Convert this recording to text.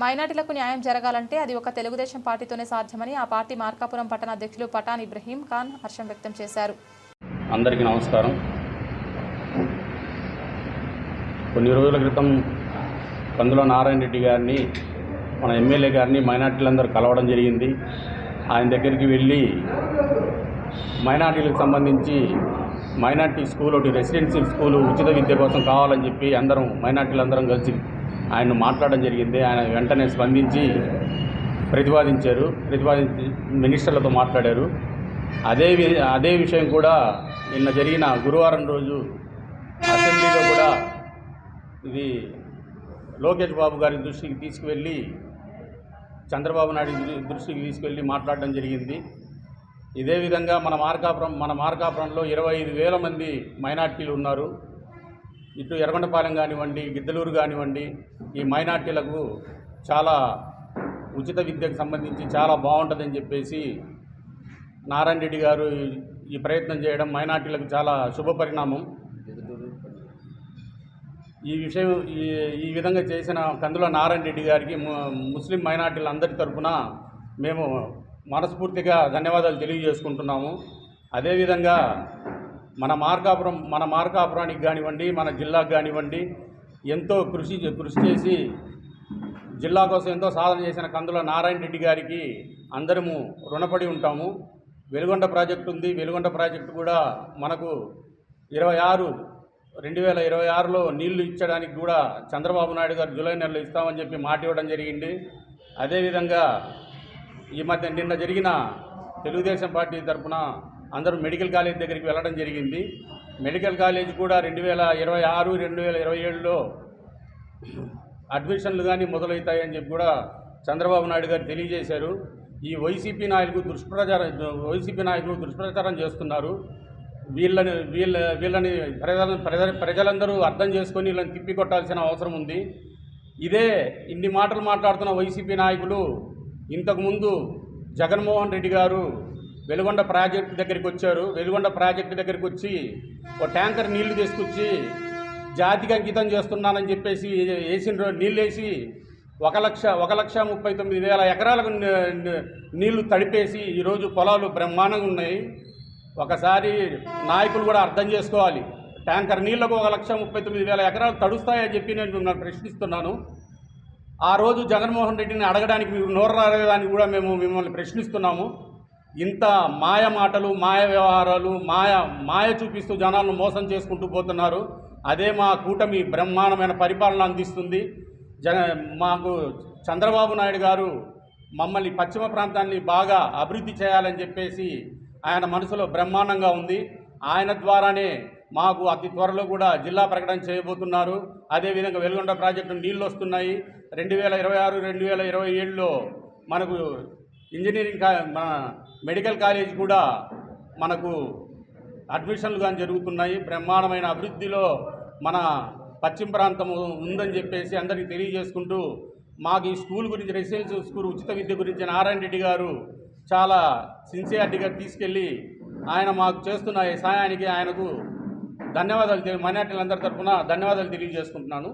మైనార్టీలకు న్యాయం జరగాలంటే అది ఒక తెలుగుదేశం పార్టీతోనే సాధ్యమని ఆ పార్టీ మార్కాపురం పట్టణ అధ్యక్షులు పఠాన్ ఇబ్రహీం ఖాన్ హర్షం వ్యక్తం చేశారు. అందరికీ నమస్కారం. కొన్ని రోజుల క్రితం కందుల నారాయణ రెడ్డి గారిని మన ఎమ్మెల్యే గారిని మైనార్టీలందరూ కలవడం జరిగింది. ఆయన దగ్గరికి వెళ్ళి మైనార్టీలకు సంబంధించి మైనార్టీ స్కూల్ ఒకటి రెసిడెన్షియల్ స్కూల్ ఉచిత విద్య కోసం కావాలని చెప్పి అందరం మైనార్టీలందరం కలిసి ఆయన మాట్లాడడం జరిగింది. ఆయన వెంటనే స్పందించి ప్రతిపాదించారు ప్రతిపాదించి మినిస్టర్లతో మాట్లాడారు. అదే అదే విషయం కూడా నిన్న జరిగిన గురువారం రోజు అసెంబ్లీలో కూడా ఇది లోకేష్ బాబు గారి దృష్టికి తీసుకువెళ్ళి చంద్రబాబు నాయుడు దృష్టికి తీసుకెళ్ళి మాట్లాడడం జరిగింది. ఇదే విధంగా మన మార్కాపురం మన మార్కాపురంలో ఇరవై ఐదు వేల మంది మైనార్టీలు ఉన్నారు. ఇటు ఎర్రగొండపాలెం కానివ్వండి గిద్దలూరు కానివ్వండి ఈ మైనార్టీలకు చాలా ఉచిత విద్యకు సంబంధించి చాలా బాగుంటుందని చెప్పేసి నారాయణ రెడ్డి గారు ఈ- ప్రయత్నం చేయడం మైనార్టీలకు చాలా శుభ పరిణామం. ఈ విషయం ఈ ఈ విధంగా చేసిన కందుల నారాయణ రెడ్డి గారికి ముస్లిం మైనార్టీలందరి తరఫున మేము మనస్ఫూర్తిగా ధన్యవాదాలు తెలియజేసుకుంటున్నాము. అదేవిధంగా మన మార్కాపురం మన మార్కాపురానికి కానివ్వండి మన జిల్లాకు కానివ్వండి ఎంతో కృషి చే- కృషి చేసి జిల్లా కోసం ఎంతో సాధన చేసిన కందుల నారాయణ రెడ్డి గారికి అందరము రుణపడి ఉంటాము. వెలుగొండ ప్రాజెక్టు ఉంది. వెలుగొండ ప్రాజెక్టు కూడా మనకు ఇరవై ఆరు రెండు వేల ఇరవై ఆరులో నీళ్ళు ఇచ్చడానికి కూడా చంద్రబాబు నాయుడు గారు జూలై నెలలో ఇస్తామని చెప్పి మాట ఇవ్వడం జరిగింది. అదేవిధంగా ఈ మధ్య నిన్న జరిగిన తెలుగుదేశం పార్టీ తరఫున అందరూ మెడికల్ కాలేజ్ దగ్గరికి వెళ్ళడం జరిగింది. మెడికల్ కాలేజ్ కూడా రెండు వేల ఇరవై ఆరు రెండు వేల ఇరవై ఏడులో అడ్మిషన్లు కానీ మొదలవుతాయని చెప్పి కూడా చంద్రబాబు నాయుడు గారు తెలియజేశారు. ఈ వైసీపీ నాయకులు దుష్ప్రచారం వైసీపీ నాయకులు దుష్ప్రచారం చేస్తున్నారు. వీళ్ళని వీళ్ళ వీళ్ళని ప్రజల ప్రజ- ప్రజలందరూ అర్థం చేసుకొని వీళ్ళని తిప్పికొట్టాల్సిన అవసరం ఉంది. ఇదే ఇన్ని మాటలు మాట్లాడుతున్న వైసీపీ నాయకులు ఇంతకుముందు జగన్మోహన్ రెడ్డి గారు వెలుగొండ ప్రాజెక్టు దగ్గరికి వచ్చారు. వెలుగొండ ప్రాజెక్టు దగ్గరికి వచ్చి ఒక ట్యాంకర్ నీళ్ళు తీసుకొచ్చి జాతికి అంకితం చేస్తున్నానని చెప్పేసి వేసిన నీళ్ళు వేసి ఒక లక్ష ఒక లక్ష ముప్పై తొమ్మిది వేల ఎకరాలకు నీళ్ళు తడిపేసి ఈరోజు పొలాలు బ్రహ్మాండంగా ఉన్నాయి. ఒకసారి నాయకులు కూడా అర్థం చేసుకోవాలి. ట్యాంకర్ నీళ్ళకు ఒక లక్ష ముప్పై తొమ్మిది వేల ఎకరాలు తడుస్తాయని చెప్పి నేను మిమ్మల్ని ప్రశ్నిస్తున్నాను. ఆ రోజు జగన్మోహన్ రెడ్డిని అడగడానికి మీరు నోరు రాలేదానికి కూడా మేము మిమ్మల్ని ప్రశ్నిస్తున్నాము. ఇంత మాయ మాటలు మాయ వ్యవహారాలు మాయ మాయ చూపిస్తూ జనాలను మోసం చేసుకుంటూ పోతున్నారు. అదే మా కూటమి బ్రహ్మాండమైన పరిపాలన అందిస్తుంది. జన మాకు చంద్రబాబు నాయుడు గారు మమ్మల్ని పశ్చిమ ప్రాంతాన్ని బాగా అభివృద్ధి చేయాలని చెప్పేసి ఆయన మనసులో బ్రహ్మాండంగా ఉంది. ఆయన ద్వారానే మాకు అతి త్వరలో కూడా జిల్లా ప్రకటన చేయబోతున్నారు. అదేవిధంగా వెలుగొండ ప్రాజెక్టు నీళ్ళు వస్తున్నాయి. రెండు వేల ఇరవై ఆరు రెండు వేల ఇరవై ఏడులో మనకు ఇంజనీరింగ్ మన మెడికల్ కాలేజ్ కూడా మనకు అడ్మిషన్లు కానీ జరుగుతున్నాయి. బ్రహ్మాండమైన అభివృద్ధిలో మన పశ్చిమ ప్రాంతం ఉందని చెప్పేసి అందరికీ తెలియజేసుకుంటూ మాకు ఈ స్కూల్ గురించి రెసిడెన్షియల్ స్కూల్ ఉచిత విద్య గురించి నారాయణ రెడ్డి గారు చాలా సిన్సియారిటీగా తీసుకెళ్ళి ఆయన మాకు చేస్తున్న ఈ సహాయానికి ఆయనకు ధన్యవాదాలు తెలియ మైనార్టీలందరి తరఫున ధన్యవాదాలు తెలియజేసుకుంటున్నాను.